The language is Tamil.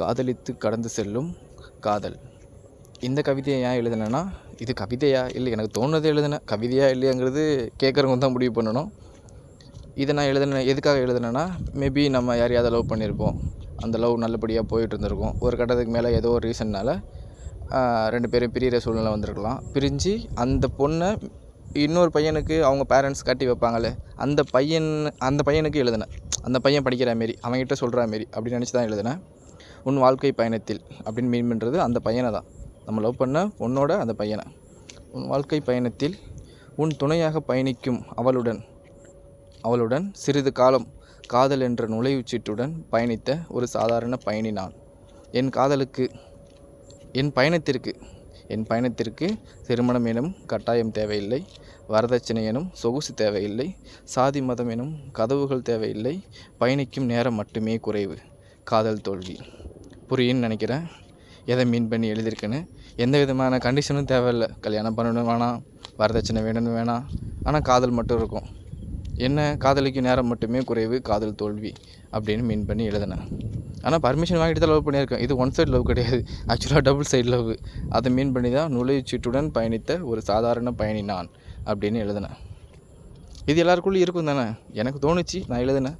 காதலித்து கடந்து செல்லும் காதல். இந்த கவிதையை ஏன் எழுதினேன்னா இது கவிதையா இல்லை எனக்கு தோணுனதை எழுதினேன். கவிதையா இல்லையாங்கிறது கேட்குறவங்க தான் முடிவு பண்ணணும். இதை நான் எழுதின எதுக்காக எழுதினேன்னா மேபி நம்ம யாரையாவது லவ் பண்ணியிருப்போம். அந்த லவ் நல்லபடியாக போயிட்டு இருந்திருக்கும். ஒரு கட்டத்துக்கு மேலே ஏதோ ஒரு ரீசன்னால் ரெண்டு பேரும் பிரியிற சூழ்நிலை வந்திருக்கலாம். பிரிஞ்சு அந்த பொண்ணை இன்னொரு பையனுக்கு அவங்க பேரண்ட்ஸ் கட்டி வைப்பாங்களே அந்த பையன் அந்த பையனுக்கு எழுதினேன். அந்த பையன் படிக்கிற மாரி அவங்ககிட்ட சொல்கிற மாரி அப்படின்னு நினச்சி தான் எழுதினேன். உன் வாழ்க்கை பயணத்தில் அப்படின்னு மீன் பண்ணுறது அந்த பையனை தான். நம்ம லவ் பண்ண உன்னோட அந்த பையனை. உன் வாழ்க்கை பயணத்தில் உன் துணையாக பயணிக்கும் அவளுடன் அவளுடன் சிறிது காலம் காதல் என்ற நுழைவுச்சீட்டுடன் பயணித்த ஒரு சாதாரண பயணி நான். என் காதலுக்கு என் பயணத்திற்கு என் பயணத்திற்கு திருமணம் எனும் கட்டாயம் தேவையில்லை. வரதட்சணை எனும் சொகுசு தேவையில்லை. சாதி மதம் எனும் கதவுகள் தேவையில்லை. பயணிக்கும் நேரம் மட்டுமே குறைவு. காதல் தோல்வி. புரியுன்னு நினைக்கிறேன். எதை மீன் பண்ணி எழுதியிருக்குன்னு. எந்த விதமான கண்டிஷனும் தேவையில்லை. கல்யாணம் பண்ணணும் வேணாம். வரதட்சணை வேணும்னு வேணாம். ஆனால் காதல் மட்டும் இருக்கும். என்ன? காதலிக்கும் நேரம் மட்டுமே குறைவு காதல் தோல்வி அப்படின்னு மீன் பண்ணி எழுதினேன். ஆனால் பர்மிஷன் வாங்கிட்டு தான் லவ் பண்ணியிருக்கேன். இது ஒன் சைடு லவ் கிடையாது. ஆக்சுவலாக டபுள் சைடு லவ் அதை மீன் பண்ணி தான் நுழைவுச்சீட்டுடன் பயணித்த ஒரு சாதாரண பயணி நான் அப்படின்னு எழுதினேன். இது எல்லாருக்குள்ளேயும் இருக்கும் தானே? எனக்கு தோணுச்சு நான் எழுதினேன்.